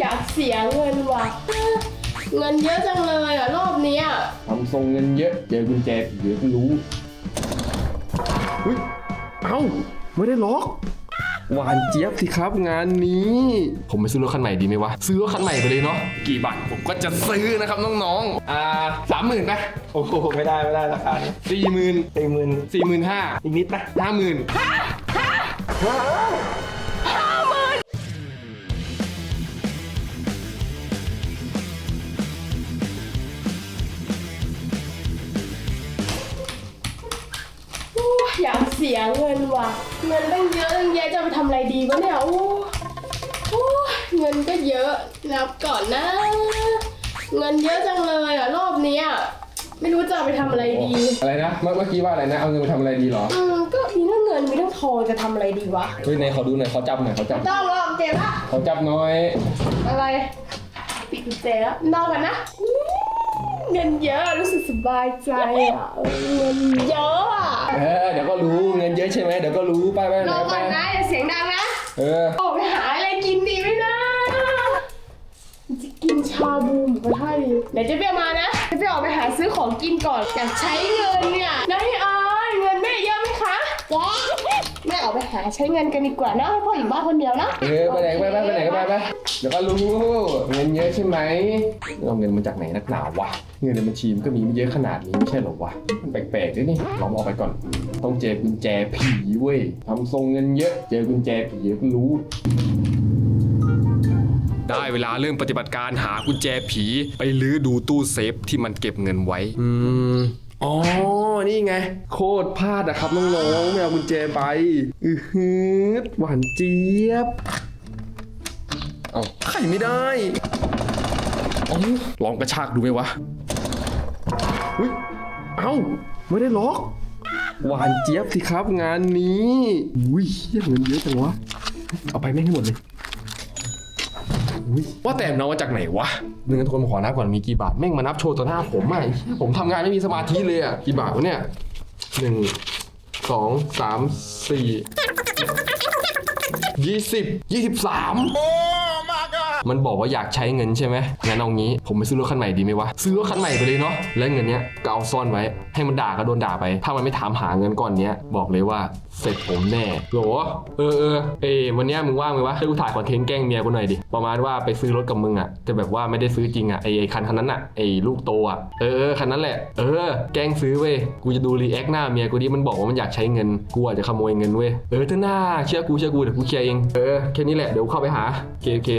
อยากเสียเงินว่ะ เงินเยอะจังเลยอะ รอบเนี้ยทำทรงเงินเยอะเจอกุญแจผีเดี๋ยวก็รู้เฮ้ยเอ้าไม่ได้ล็อก หวานเจี๊ยบสิครับงานนี้ ผมไปซื้อรถคันใหม่ดีไหมวะ ซื้อรถคันใหม่ไปเลยเนาะกี่บาทผมก็จะซื้อนะครับน้องๆอ่าสามหมื่นไปโอ้โหไม่ได้ไม่ได้ราคานี้สี่หมื่นสี่หมื่นสี่หมื่นห้าอีกนิดนะห้าหมื่น สียเงินว่ะ เงินตั้งเยอะตั้งแยะจะไปทำอะไรดีวะเนี่ยโอ้โอ้ยเงินก็เยอะนับก่อนนะ เงินเยอะจังเลยอะรอบเนี้ยไม่รู้จะเอาไปทำอะไรดี อะไรนะเมื่อเมื่อกี้ว่าอะไรนะ เอาเงินไปทำอะไรดีเหรอ อืมก็มีทั้งเงินมีทั้งทองจะทำอะไรดีวะเฮ้ยไหนขอดูหน่อยเขาจับหน่อยเขาจับต้องรอบเจ็บละ เขาจับหน่อย อะไร ปิดกุญแจแล้วนอนกันนะอืม เงินเยอะรู้สึกสบายใจอะเออเงินเยอะอะเออเดี๋ยวก็รู้เงินเยอะใช่ไหมเดี๋ยวก็รู้ไปไปไหนนอนไปกันนะอย่าเสียงดังนะเออออกไปหาอะไรกินดีไหมนะจะกินชาบูหมูกระทะดีเดี๋ยวเจะเปี้ยมานะเจะเปี้ยออกไปหาซื้อของกินก่อนอยากใช้เงินเนี่ยนายอายเงินแม่เยอะไหมคะแก แม่ออกไปหาใช้เงินกันดีกว่านะให้พ่ออยู่บ้านคนเดียวนะเออไปไหนไปไปไปไหนก็ไปไปเดี๋ยวก็รู้เงินเยอะใช่ไหมเอาเงินมาจากไหนนักหนาวะเงินในบัญชีมันก็มีไม่เยอะขนาดนี้ไม่ใช่หรอวะมันแปลกๆด้วยนี่ลองออกไปก่อน ต้องเจอกุญแจผีเว้ยทำทรงเงินเยอะ เจอกุญแจผีเดี๋ยวก็รู้ได้เวลาเริ่มปฏิบัติการหากุญแจผี ไปลื้อดูตู้เซฟที่มันเก็บเงินไว้ อืม อ๋อ นี่ไง โคตรพลาดอะครับน้องๆไม่เอากุญแจไป อือฮืดหวานเจี๊ยบ เอาไข่ไม่ได้เอลองกระชากดูไหมวะอุ้ยเอ้า ไม่ได้ล็อก หวานเจี๊ยบสิครับงานนี้ อุ้ยเหี้ยเงินเยอะจังวะ เอาไปแม่งให้หมดเลย อุ๊ยว่าแต่น้องมาจากไหนวะหนึ่งทุกคนมาขอนับก่อนมีกี่บาทแม่งมานับโชว์ต่อหน้าผมอะผมทำงานไม่มีสมาธิเลยอะกี่บาทวะเนี่ยหนึ่งสองสามสี่ยี่สิบยี่สิบสาม มันบอกว่าอยากใช้เงินใช่ไหมงั้นเอางี้ ผมไปซื้อรถคันใหม่ดีไหมวะ ซื้อรถคันใหม่ไปเลยเนาะ แล้วเงินเนี้ยก็เอาซ่อนไว้ ให้มันด่าก็โดนด่าไป ถ้ามันไม่ถามหาเงินก้อนเนี้ย บอกเลยว่าเสร็จผมแน่โหลเออเออเอยวันเนี้ยมึงว่างไหมวะช่วยกูถ่ายคอนเทนต์แกล้งเมียกูหน่อยดิ ประมาณว่าไปซื้อรถกับมึงอะแต่แบบว่าไม่ได้ซื้อจริงอะไอไอคันคันนั้นอะไอลูกโตอะ เออเออคันนั้นแหละ เออ แกล้งซื้อเว้ย กูจะดูรีแอคหน้าเมียกูดิ มันบอกว่ามันอยากใช้เงิน กูอาจจะขโมยเงินเว้ย เออเถอหน้าเชื่อกูเชื่อกูเดี๋ยวกูเคลียร์เอง เออแค่นี้แหละเดี๋ยวเข้าไปหาโอเคโอเค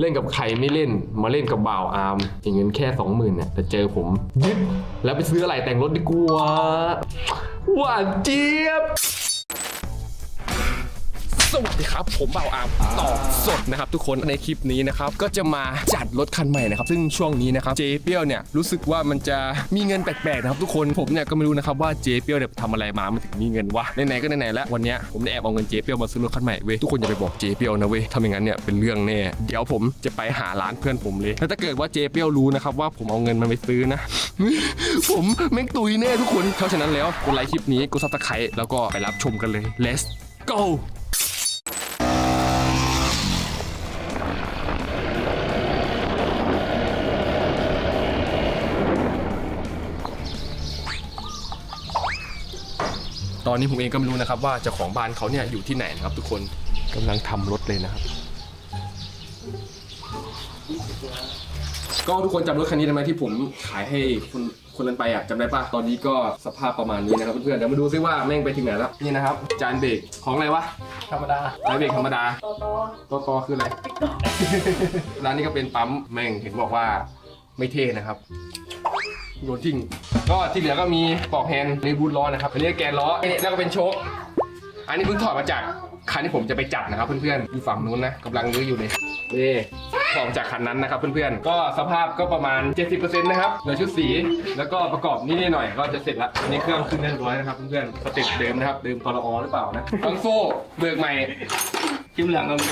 เล่นกับใครไม่เล่นมาเล่นกับบ่าวอาร์มอย่างเงินแค่สองหมื่นเนี่ยแต่เจอผมยึดแล้วไปซื้ออะไรแต่งรถดีกว่าหวานเจี๊ยบ สวัสดีครับ ผมบ่าอามตอบสดนะครับทุกคนในคลิปนี้นะครับก็จะมาจัดรถคันใหม่นะครับซึ่งช่วงนี้นะครับเจเปียวเนี่ยรู้สึกว่ามันจะมีเงินแปลกๆนะครับทุกคนผมเนี่ยก็ไม่รู้นะครับว่าเจเปียวเนี่ยทำอะไรมามันถึงมีเงินวะไหนๆก็ไหนๆแล้ววันเนี้ยผมได้แอบเอาเงินเจเปียวมาซื้อรถคันใหม่เว้ยทุกคนอย่าไปบอกเจเปียวนะเว้ยถ้าไม่งั้นเนี่ยเป็นเรื่องแน่เดี๋ยวผมจะไปหาร้านเพื่อนผมเลยแล้วถ้าเกิดว่าเจเปียวรู้นะครับว่าผมเอาเงินมันไปซื้อนะ ผมแม่งตุยแน่ทุกคนเพราะฉะนั้นแล้วกดไลค์คลิปนี้กดซับสไครต์แล้วก็ไปรับชมกันเลย let's go อนนี้ผมเองก็ไม่รู้นะครับว่าเจ้าของบ้านเขาเนี่ยอยู่ที่ไหนนะครับ ทุกคนกำลังทำรถเลยนะครับก็ทุกคนจำรถคันนี้ได้ไหมที่ผมขายให้คนคนนั้นไปอะจำได้ปะตอนนี้ก็สภาพประมาณนี้นะครับเพื่อนๆเดี๋ยวมาดูซิว่าแม่งไปถึงไหนแล้วนี่นะครับ จานเบรกของอะไรวะธรรมดาจานเบรกธรรมดาต่อต่อตัวตอคืออะไรร้านนี้ก็เป็นปั๊มแม่งเห็นบอกว่าไม่เท่นะครับ โยนทิ้งก็ที่เหลือก็มีปลอกแฮนด์ในบูทล้อนะครับอันนี้แกนล้ออันนี้แล้วก็เป็นโชคอันนี้เพิ่งถอดมาจากคันที่ผมจะไปจัดนะครับ เพื่อนๆอยู่ฝั่งนู้นนะกำลังรื้ออยู่เลยนี่ถอดมาจากคันนั้นนะครับเพื่อนๆ ก็สภาพก็ประมาณ 70%นะครับเหลือชุดสี แล้วก็ประกอบนิดๆหน่อยๆก็จะเสร็จละอันนี้เครื่องขึ้นเรียบร้อยนะครับเพื่อนๆสเต็ปเดิมนะครับเดิมตลอหรือเปล่านะบังโซ่เบิกใหม่คลิปเหลืองก็มี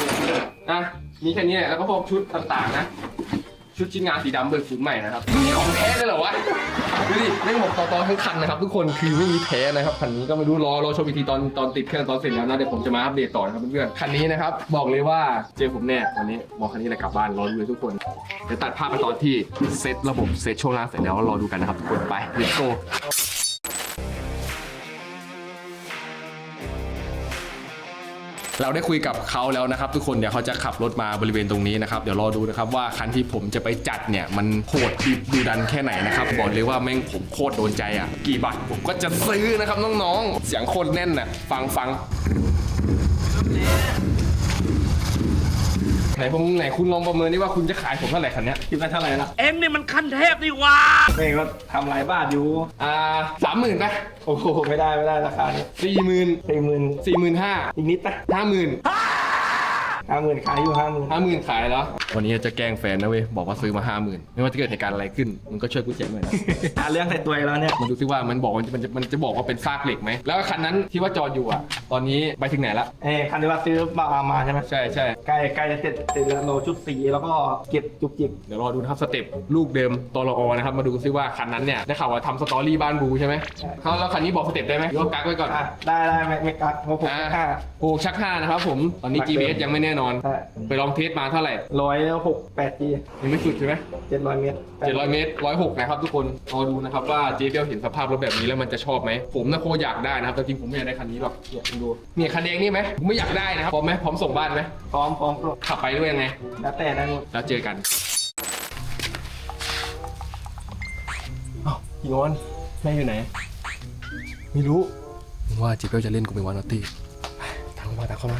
อะมีแค่นี้แหละแล้วก็พวกชุดต่างๆนะ ชุดชิ้นงานสีดำเบิกศูนย์ใหม่นะครับนี่มีของแท้เลยเหรอวะดูดิไม่หมดต่อตอทั้งคันนะครับ ทุกคนคือไม่มีแท้นะครับคันนี้ก็ไม่รู้รอรอชมอีกทีตอนตอนติดเครื่องตอนเสร็จแล้วนะเดี๋ยวผมจะมาอัปเดตต่อนะครับเพื่อนๆคันนี้นะครับบอกเลยว่าเจอผมแน่วันนี้บอกคันนี้แหละกลับบ้านรอดูเลยทุกคนเดี๋ยวตัดภาพไปตอนที่เซตระบบเซตช่วงล่างเสร็จแล้วรอดูกันนะครับทุกคนไป let's go เราได้คุยกับเขาแล้วนะครับ ทุกคนเดี๋ยวเขาจะขับรถมาบริเวณตรงนี้นะครับเดี๋ยวรอดูนะครับว่าคันที่ผมจะไปจัดเนี่ยมันโหดดิบดูดันแค่ไหนนะครับบอกเลยว่าแม่งผมโคตรโดนใจอะกี่บาทผมก็จะซื้อนะครับน้องๆเสียงโคตรแน่นน่ะฟังฟัง ไหนผมไหนคุณลองประเมินดิว่าคุณจะขายผมเท่าไหร่คันเนี้ยคิดว่าเท่าไหร่ละเอ็งนี่มันขั้นเทพนี่หว่าเองก็ทำหลายบาทอยู่ อ่าสามหมื่นไปโอ้โหไม่ได้ไม่ได้ราคานี้สี่หมื่นสี่หมื่นสี่หมื่นห้าอีกนิดนะห้าหมื่นห้าหมื่นขายอยู่ห้าหมื่นห้าหมื่นขายแล้ว วันนี้จะแกล้งแฟนนะเว้ยบอกว่าซื้อมาห้าหมื่นไม่ว่าจะเกิดเหตุการณ์อะไรขึ้นมึงก็ช่วยกูเช็คหน่อยนะหาเรื่องใส่ตัวอีกแล้วเนี่ยมันดูซิว่ามันบอกมันจะมันจะมันจะบอกว่าเป็นซากเหล็กไหมแล้วคันนั้นที่ว่าจอดอยู่อะ ตอนนี้ไปถึงไหนละเอ้คันที่ว่าซื้อมาเอามาใช่ไหมใช่ใช่ใกล้ใกล้จะเสร็จเสร็จแล้วโลชุดสีแล้วก็เก็บจุกจิกเดี๋ยวรอดูนะครับสเต็ปลูกเดิมตอรอนะครับมาดูซิว่าคันนั้นเนี่ยได้ข่าวว่าทำสตอรี่บ้านบูใช่ไหมเขาแล้วคันนี้บอกสเต็ปได้ไหมหรือว่ากักไว้ก่อนอะได้ได้ไม่ไม่กักเพราะผมอ่าห้าโอ้ชักห้านะครับผมตอนนี้ชักเดิม GPS ยังไม่แน่นอนใช่ไปลองเทสมาเท่าไหร่ร้อยหกแปดจียังไม่สุดใช่ไหมเจ็ดร้อยเมตรเจ็ดร้อยเมตรร้อยหกนะครับทุกคนรอดูนะครับว่าเจ๊เปียวเห็นสภาพรถแบบนี้แล้วมันจะชอบไหมผมนะโคตรอยากได้นะครับแต่จริงผมไม่อยากได้คันนี้หรอกเนี่ยคุณดูเนี่ยคันแดงนี่ไหมผมไม่อยากได้นะครับพร้อมไหมพร้อมส่งบ้านไหมพร้อมพร้อมก็ขับไปด้วยยังไง แล้วแต่ได้หมดแล้วเจอกันอ้าวพี่งอนแม่อยู่ไหน ไม่รู้ว่าเจ๊เปียวจะเล่นกูเป็นวันนอตตี้ทางเข้ามาทางเข้ามา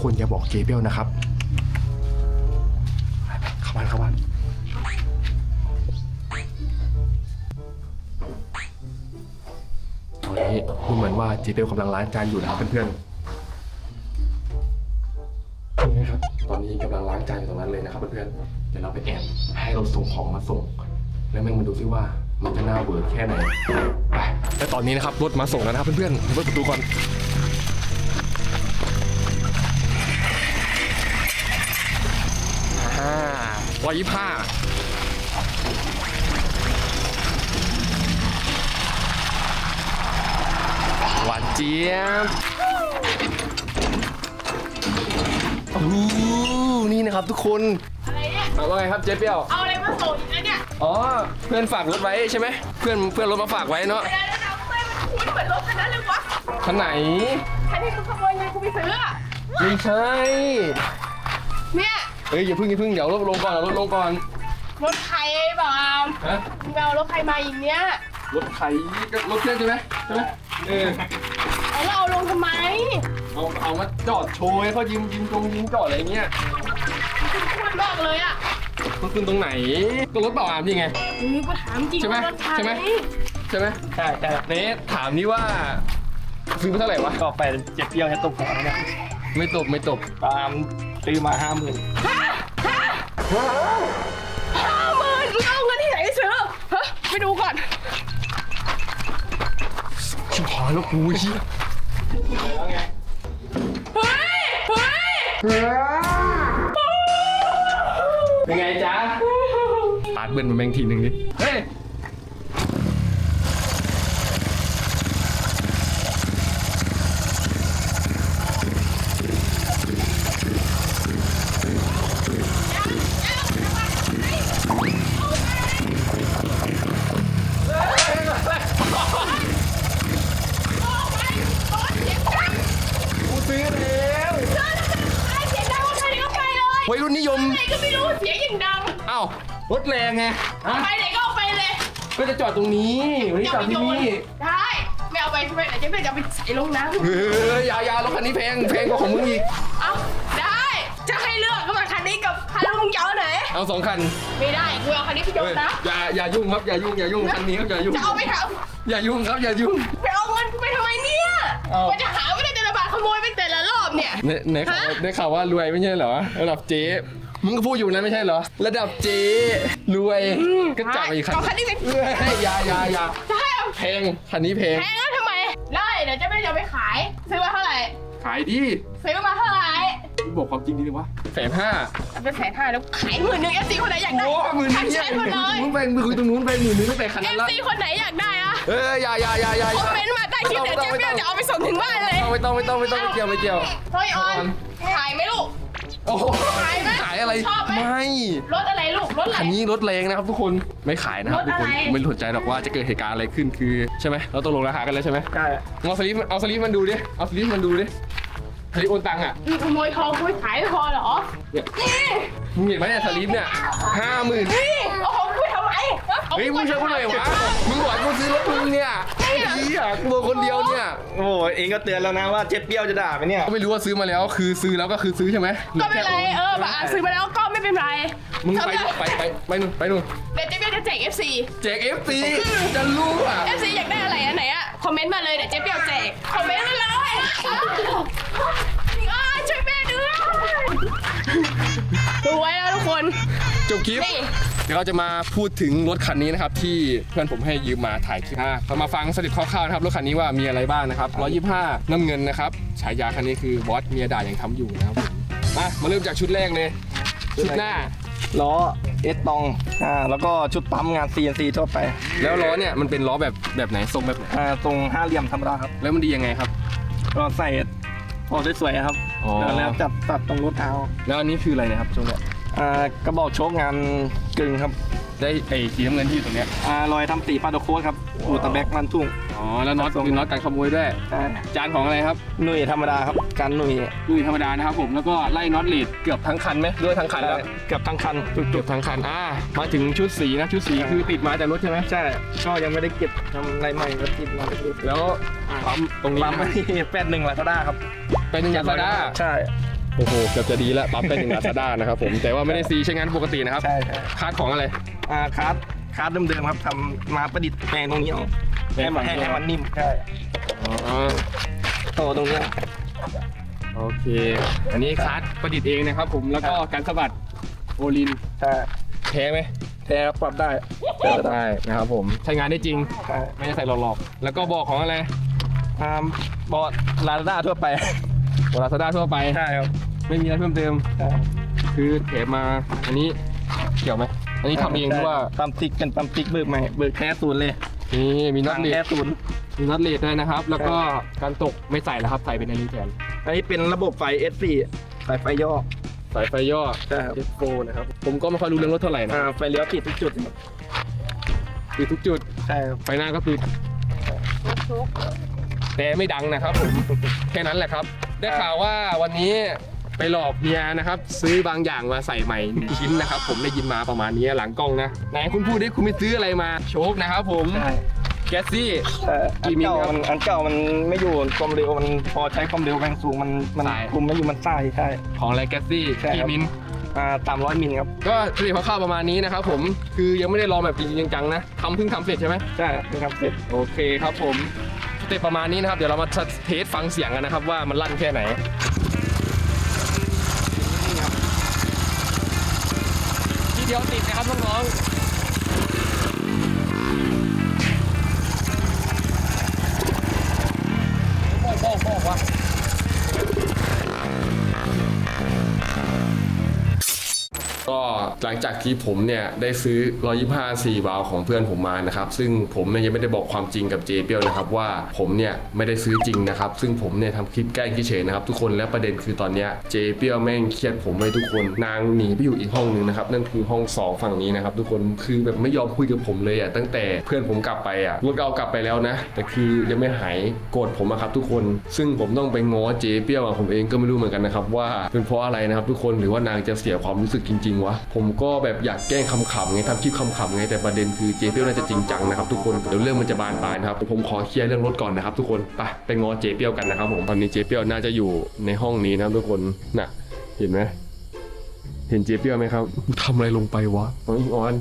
ทุกคนอย่าบอกเจเปียวนะครับเข้าบ้านเข้าบ้านตอนนี้ดูเหมือนว่าเจเปียวกำลังล้างจานอยู่นะครับเพื่อนๆนี่ครับ ตอนนี้กำลังล้างจานอยู่ตรงนั้นเลยนะครับเพื่อนๆเดี๋ยวเราไปแอบให้เราส่งของมาส่ง แล้วแม่งมาดูซิว่ามันจะน่าเวิร์กแค่ไหนไปและตอนนี้นะครับรถมาส่งแล้วนะครับเพื่อนๆเปิดประตูก่อน ร้อยยี่ห้าหวานเจี๊ยบโอ้นี่นะครับทุกคนอะไรเนี่ย เอาว่าไงครับเจ๊เปียว เอาอะไรมาส่งอีกแล้วเนี่ยอ๋อ เพื่อนฝากรถไว้ใช่ไหม เพื่อนเพื่อนรถมาฝากไว้เนาะ เดี๋ยวเดี๋ยวเดี๋ยวทำไมมันคุ้นเหมือนรถคันนั้นเลยวะคันไหนคันที่มึงขโมยเงินกูไปซื้ออะไม่ใช่ เนี่ยเฮ้ยอย่าพึ่งอย่าพึ่งเดี๋ยวรถลงก่อนเอารถลงก่อนรถใครไอ้บามฮะมึงเอารถใครมาอีกเนี่ยรถไถก็รถเพื่อนใช่ไหมใช่ไหมเออเอาแล้วเอาลงทำไมเอาเอามาจอดโชว์ให้เขายิงยิงตรงยิงจอดอะไรเงี้ยคุณคุ้นมากเลยอะมันขึ้นตรงไหนก็รถเปล่าอามนี่ไงเออกูถามจริงใช่ไหมว่ารถใครใช่ไหม ใช่ไหมใช่ใช่เนทถามนี่ว่าซื้อมาเท่าไหร่วะก็ไปเจ็ดเดียวจะตกหัวแล้วเนี่ยไม่ตบไม่ตบตามซื้อมาห้าหมื่น ห้าหมื่นมึงเอาเงินที่ไหนไปซื้อฮะไปดูก่อน ชิบหายแล้วกูเชี่ยแล้วไงเฮ้ย เฮ้ย เป็นไงจ๊ะปาดเบิ้ลมาแม่งทีหนึ่งดิ เฮ้ย กูซื้อแล้ว ไอ้เสียงดังว่าใครก็ไป เลยวัยรุ่นนิยมไหนก็ไม่รู้เสียงอย่างดังอ้าวรถแรงไงฮะไปไหนก็เอาไปเลยก็จะจอดตรงนี้วันนี้จอดที่นี่ได้ไม่เอาไปใช่ไหมไหนจะไม่จะเอาไปใส่ลงน้ำเฮ้ยอยาอยารถคันนี้แพงแพงกว่าของมึงอีกเอาได้จะให้เลือกก็มาคันนี้กับคันลุงเจ้าไหนเอาสองคันไม่ได้กูเอาคันนี้ไปโยเฮ้นยนะอย่าอย่ายุ่งครับอย่ายุ่งอย่ายุ่งคันนี้ครับอย่ายุ่งจะเอาไปทอย่ายุ่งครับอย่ายุ่งำไปเอาเงินกูไปทำไมเนี่ยเอาว่าจะหา ในในข่าวได้ข่าวว่ารวยไม่ใช่เหรอระดับเจ๊มึงก็พูดอยู่นะไม่ใช่เหรอ ระดับเจ๊รวยก็จับไปอีกคันเอาคันนี้ไปเฮ้ยอย่าอย่าอย่าจะให้เอาแพงคันนี้แพงแพงแล้วทำไม ได้ เดี๋ยวจะไม่จะเอาไปขาย ซื้อมาเท่าไหร่ ขายดิซื้อมาเท่าไหร่ บอกความจริงดีเลยวะแสนห้าเอาเป็นแสนห้าแล้วขายหมื่นหนึ่งเอฟซีคนไหนอยากได้โอ้หมื่นทักนี่แชทมาเลยตรงนู้นไปคุยตรงนู้นไปหมื่นนึงตั้งแต่คันเอนั้นฟละซีคนไหนอยากได้อะเอออย่าอย่าอย่าอย่าคอมเมนต์มาใต้คลิปเดี๋ยวเจ๊เปี้ยวจะเอาไปส่งถึงบ้านเลยไม่ต้องไม่ต้องไม่ต้องไม่เกี่ยวไม่เกี่ยว เฮ้ยออนขายไหมลูก โอ้โหขายไหมขายอะไรชอบไหม ไม่รถอะไรลูกรถอะไร คันนี้รถแรงนะครับทุกคนไม่ขายนะครับรถทุกอะคไรนไม่สนใจหรอกว่าจะเกิดเหตุการณ์อะไรขึ้นคือใช่ไหมเราตกลงราคากันแล้วใช่ไหมใช่เอาสลิปเอาสลิปมันดูดิเอาสลิปมันดูดิ สลิปโอนตังค์อะมีขโมยทองคุยขายไม่พอเหรอ เนี่ยนี่มึงเห็นไหมเนี่ยสลิปเนี่ยห้าหมื่นนี่เอาของคุยทำไมอาเฮ้ยขมึองช่วยกูหน่อยวะมึงบอกให้กูซื้อรถมึงเนี่ยไอ้เหี้ยกูโดนคนเดียวเนี่ย โอ้โหเองก็เตือนแล้วนะว่าเจ๊เปี้ยวจะด่าไหมเนี่ย ก็ไม่รู้ว่าซื้อมาแล้ว คือซื้อแล้วก็คือซื้อใช่ไหมก็ไม่เป็นไร เออแบบอะซื้อมาแล้วก็ไม่เป็นไร มึงไปทำไปไปไปนู่นไปนู่นเดี๋ยวเจ๊เปี้ยวจะแจก FC แจกเอฟซีจะรู้อะ FC อยากได้อะไรอันไหนอะคอมเมนต์มาเลยเดี๋ยวเจ๊เปี้ยวแจก คอมเมนต์มาเลยอ้าวช่วยแม่ด้วยดูไว้แล้วทุกคน จบคลิป นี่ เดี๋ยวเราจะมาพูดถึงรถคันนี้นะครับ ที่เพื่อนผมให้ยืมมาถ่ายคลิปอะเรามาฟังสรุปคร่าวๆนะครับรถคันนี้ว่ามีอะไรบ้างนะครับ 125 น้ำเงินนะครับฉายาคันนี้คือบอสเมียด่ายังทำอยู่นะครับผมมามาเริ่มจากชุดแรกเลย ชุดหน้า ล้อเอสตองอ่าแล้วก็ชุดปั๊มงาน CNC ทั่วไปแล้วล้อเนี่ยมันเป็นล้อแบบแบบไหนทรงแบบไหนอ่าตรงห้าเหลี่ยมธรรมดาครับแล้วมันดียังไงครับ ก็ใส่พอสวยๆครับอ๋อ แล้วแล้วจับตัดตรงรถเท้าแล้วอันนี้คืออะไรนะครับช่วงเนี้ยอ่ากระบอกโชคงานกึ่งครับได้ไอ้สีน้ำเงินที่อยู่ตรงเนี้ยอ่ารอยทำสีปาโดโคสครับอูตะแบกมันทุ่ง อ๋อแล้วน็อตมีน็อตกันขโมยด้วยอ่าจานของอะไรครับหนุ่ยธรรมดาครับการหนุ่ยดุยธรรมดานะครับผมแล้วก็ไล่น็อตลีดเกือบทั้งคันไหมด้วยทั้งคันแล้วเกือบทั้งคันเกือบทั้งคันอ่ามาถึงชุดสีนะชุดสีคือติดมาจากรถใช่ไหมใช่ก็ยังไม่ได้เก็บทำอะไรใหม่ก็ติดมาติดแล้วปั๊มตรงนี้ปั๊มไอ้แปดหนึ่งลาซาด้าครับเป็นหนึ่งลาซาด้าใช่โอ้โหเกือบจะดีแล้วปั๊มเป็นหนึ่งลาซาด้านะครับผมแต่ว่าไม่ได้ซีใช้งานปกตินะครับใช่ใช่คาดของอะไรอ่าคาร์ดคาร์ดเดิมๆครับทำมาประดิษฐ์แปลงตรงนี้เอาแปลง ให้มันฝั่งให้เดียวให้มันนิ่มใช่อ๋อโตตรงเนี้ยโอเค อันนี้คาดประดิษฐ์เองนะครับ ผมแล้วก็การสะบัดโอลินใช่แท้ไหมแท้ครับปรับได้เปิดได้ได้นะครับผมใช้งานได้จริง ใช่ไม่ได้ใส่หลอกๆแล้วก็บอกของอะไรอ่าบอดลาซาด้าทั่วไปลาซาด้าทั่วไป ใช่ครับไม่มีอะไรเพิ่มเติม ใช่คือเทปมาอันนี้เกี่ยวไหมอันนี้ทำเองหรือว่าปั๊มติ๊กเป็นปั๊มติ๊กเบิกใหม่เบิกแท้ศูนย์เลย นี่มีน็อตทางเลแท้ดศูนย์มีน็อตเลดด้วยนะครับ แล้วก็การตกไม่ใส่แล้วครับใส่เป็นอันนี้แทนอันนี้เป็นระบบไฟ S4 สายไฟย่อ สายไฟย่อ ใช่ครับ F4 นะครับ ผมก็ไม่ค่อยรู้เรื่องรถเท่าไหร่นะอ่าไฟเลี้ยวติดทุกจุดครับคือทุกจุด ใช่ครับไฟหน้าก็ติดแต่ไม่ดังนะครับผม แค่นั้นแหละครับ ได้ข่าวว่าวันนี้ ไปหลอกเมียนะครับ ซื้อบางอย่างมาใส่ใหม่หนึ่งชิ้นนะครับ ผมได้ยินมาประมาณนี้หลังกล้องนะไหนคุณพูดดิคุณไปซื้ออะไรมาโชคนะครับผมใช่แกสซี่แต่อักี่นมิลเก่าครับมันอันเก่ามันไม่อยู่ความเร็วมันพอใช้ความเร็วแรงสูงมันมันใช่คุมไม่อยู่มันใต้ใช่ ของอะไรแกสซี่ใช่ครับ กี่มิลอ่าสามร้อยมิลครับก็สเต็ปคร่าวๆประมาณนี้นะครับผมคือยังไม่ได้ลองแบบจริงๆจังๆนะทำเพิ่งทำเสร็จใช่ไหม ใช่นะครับเสร็จโอเคครับผมสเต็ปประมาณนี้นะครับ เดี๋ยวเรามาเทสฟังเสียงกันนะครับ ว่ามันลั่นแค่ไหน ดียวติดนะครับน้องๆบอกบอกบอกว่า ก็หลังจากที่ผมเนี่ยได้ซื้อ 125 4 วาล์วของเพื่อนผมมานะครับ ซึ่งผมเนี่ยยังไม่ได้บอกความจริงกับเจเปียวนะครับว่าผมเนี่ยไม่ได้ซื้อจริงนะครับ ซึ่งผมเนี่ยทำคลิปแกล้งเฉยๆนะครับทุกคนและประเด็นคือตอนเนี้ยเจเปียวแม่งเครียดผมไว้ทุกคนนางหนีไปอยู่อีกห้องหนึงนะครับนั่นคือห้องสองฝั่งนี้นะครับทุกคนคือแบบไม่ยอมคุยกับผมเลยอะตั้งแต่เพื่อนผมกลับไปอะรถก็เอากลับไปแล้วนะ แต่คือยังไม่หายโกรธผมอะครับทุกคน ซึ่งผมต้องไปง้อเจเปียวอะผมเองก็ไม่รู้เหมือนกันนะครับว่าเป็นเพราะอะไรนะครับทุกคนหรือว่านางจะเสียความรู้สึกจริงวะ ผมก็แบบอยากแกล้งคำๆไงทำคลิปคำๆไงแต่ประเด็นคือเจเปียวน่าจะจริงจังนะครับทุกคนเดี๋ยวเรื่องมันจะบานปลายนะครับผมขอเคลียร์เรื่องรถก่อนนะครับทุกคนไปไปง้อเจเปียวกันนะครับผมตอนนี้เจเปียวน่าจะอยู่ในห้องนี้นะครับทุกคนน่ะเห็นไหมเห็นเจเปียวไหมครับทำอะไรลงไปวะน้องอิงออน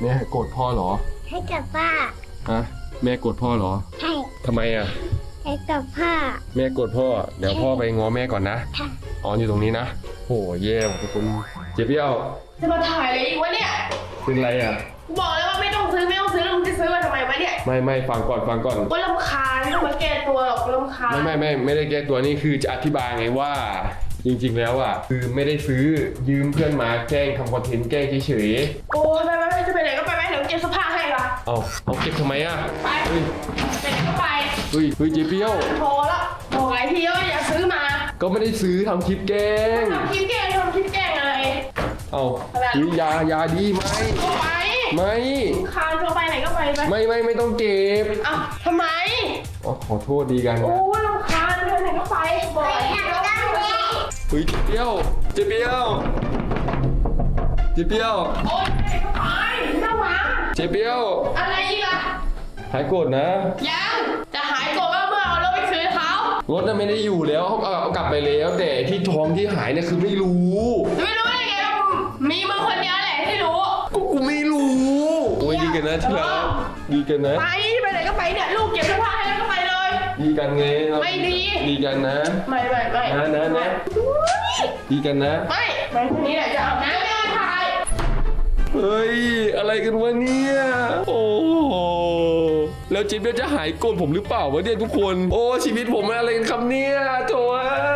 เนี่ยโกรธพ่อเหรอให้กับป้าฮะแม่โกรธพ่อเหรอให้ทำไมอะให้กับป้าแม่โกรธพ่อเดี๋ยวพ่อไปง้อแม่ก่อนนะ ค่ะ ออนอยู่ตรงนี้นะ โหเย่ว่ะทุกคน เจเปียวจะมาถ่ายอะไรอีกวะเนี่ย เป็นไรอะ กูบอกแล้วว่าไม่ต้องซื้อไม่ต้องซื้อแล้วมึงจะซื้อมาทำไมวะเนี่ยไม่ไม่ฟังก่อนฟังก่อน ก็ลำคาญต้องมาแก้ตัวหรอกรำคาญไม่ไม่ไม่ไม่ได้แก้ตัวนี่คือจะอธิบายไงว่า จริงๆแล้วอะ คือไม่ได้ซื้อยืมเพื่อนมาแกล้งทำคอนเทนต์แกล้งเฉยโอ้ยไปไปไปจะไปไหนก็ไปไปเดี๋ยวเก็บเสื้อผ้าให้ละๆเอาเอาเก็บทำไมอะไปเฮ้ยไปไหนก็ไปเฮ้ยเฮ้ยเจ๊เปี้ยวโทรแล้วบอกหลายทีว่าอย่าซื้อมาก็ไม่ได้ซื้อทำคลิปแกล้ง ทำคลิปแกล้ เอาเฮ้ยอยาอยาดีไหมก็ไปไม่คานจะไปไหนก็ไปไปไม่ไม่ไม่ต้องเก็บอ้าวทำไมอ๋อขอโทษดีกันโอ้นะยรำคาญไปไหนก็ไปบอกหลายทีแล้วว่าไม่ได้เฮ้ยเจ๊เปี้ยวเจ๊เปี้ยวเจ๊เปี้ยวโอ๊ยไปไหนก็ไปไม่ต้องมาเจ๊เปี้ยวอะไรอีกอะหายโกรธนะยังจะหายโกรธว่าเมื่อเอารถไปคืนเขารถน่ะไม่ได้อยู่แล้วเขาเอากลับไปแล้ว แต่ที่ท้องที่หายเนี่ยคือไม่รู้ ไม่รู้ได้ไงมี กันนะที่รักดีกันนะ ไปไปไหนก็ไปเนี่ยลูกเก็บเสื้อผ้าให้แล้วก็ไปเลย ดีกันไงเราไม่ดี ดีกันนะ ไม่ไม่ไม่นะนะนะ ดีกันนะ ไม่ไปคนนี้แหละจะอาบน้ำไม่ได้ถ่ายเฮ้ย อะไรกันวะเนี่ย โอ้โหแล้วจิ๊บเนี่ยจะหายโกรธผมหรือเปล่าวะเนี่ยทุกคน โอ้ชีวิตผมมันอะไรกันครับเนี่ยโถ่เอ้